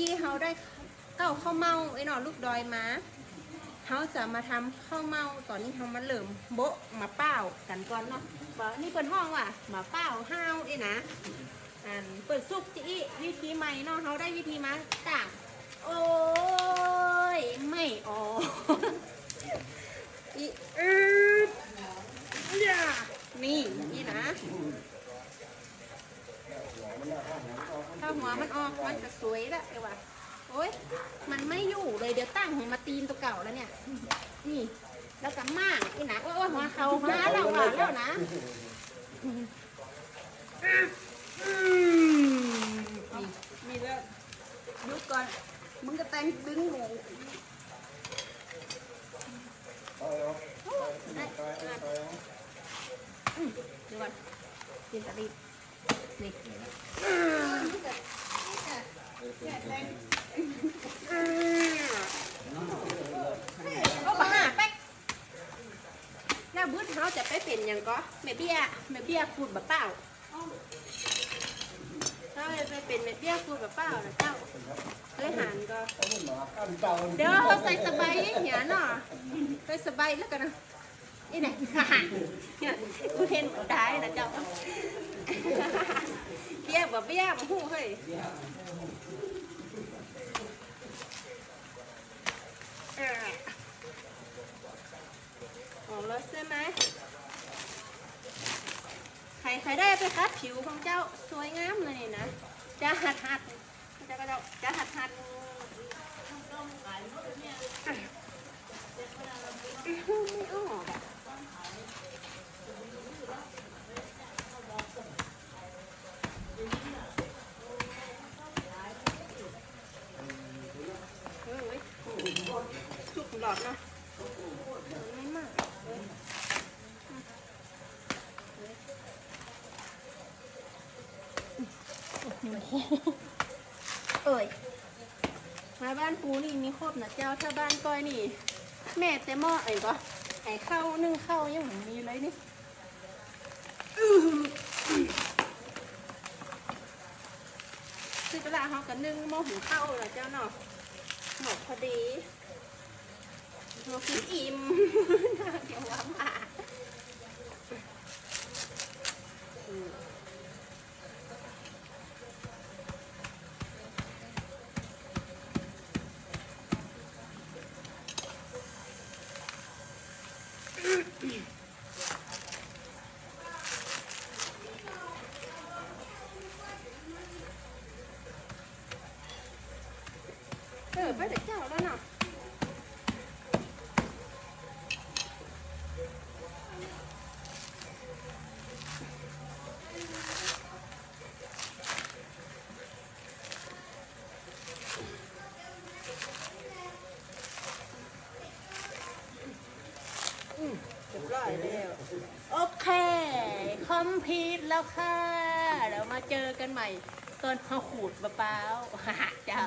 กี้เขาได้เก้าข้าวเมาไอ้หนอลูกดอยมาเขาจะมาทำข้าวเมาตอนนี้เขามาเริ่มโบะมาเป้ากันก่อนเนาะบอกนี่เป็นห้องว่ะมาเป้าห้าวไอ้นะอันเปิดซุปจีวิธีใหม่เนาะเขาได้วิธีมาต่างโอ้ยไม่ออกอีอืดอย่านี่นี่นะ หัวมันออกมันจะสวยละเอว่ะโอ้ยมันไม่อยู่เลยเดี๋ยวตั้งหัวมาตีนตัวเก่าแล้วเนี่ย นี่แล้วก็มากนี่นะโอ้ยหัวเขาหาเราอะแล้วนะมีแล้วยุดก่อนมึงก็แต่งดึงหมูเดี๋ยวก่อนกินตะลี นี่เอามาหาไปหน้าบึ้ดเขาจะไปเป็นหยังก็แม่เบี้ยแม่เบี้ยขูดบะเป้าเขาจะไปเป็นแม่เบี้ยขูดบะเป้านะเจ้าเคยหันก็เดี๋ยวเขาใส่สบายเหียเนาะใส่สบายแล้วกันนะนี่ไหนเนี่ยกูเห็นกูได้นะเจ้า เบี้ยบ่เบี้ยบ่หู้เฮ้ยหออออกแล้วใช่ไหมใครใครได้ไปคัดผิวของเจ้าสวยงามเลยนี่นะจะหัดหัดเจ้าก็เจ้าจะหัดหัด ไม่ออกอะเฮ้ยสุกหล อดเนะไม่มากเอ้ยมาบ้านปูนี่มีครบนะเจ้าถ้าบ้านก้อยนี่ แม่แต่หม้อไอ้ก็ไอ้ข้าวนึ่งข้าวยังมีเลยนี่อื้อหือคือกระลาเขากันนึ่งหม้อหุงข้าวเหรอเจ้าเนาะหมดพอดี กินอิ่มเดี๋ยวว่ามาเออไปเดี๋ยวเจ้าแล้วเนาะ ร้อยแล้ว โอเค คอมพีทแล้วค่ะ เรามาเจอกันใหม่ ตอนเขาขูดมะพร้าวฮ่าเจ้า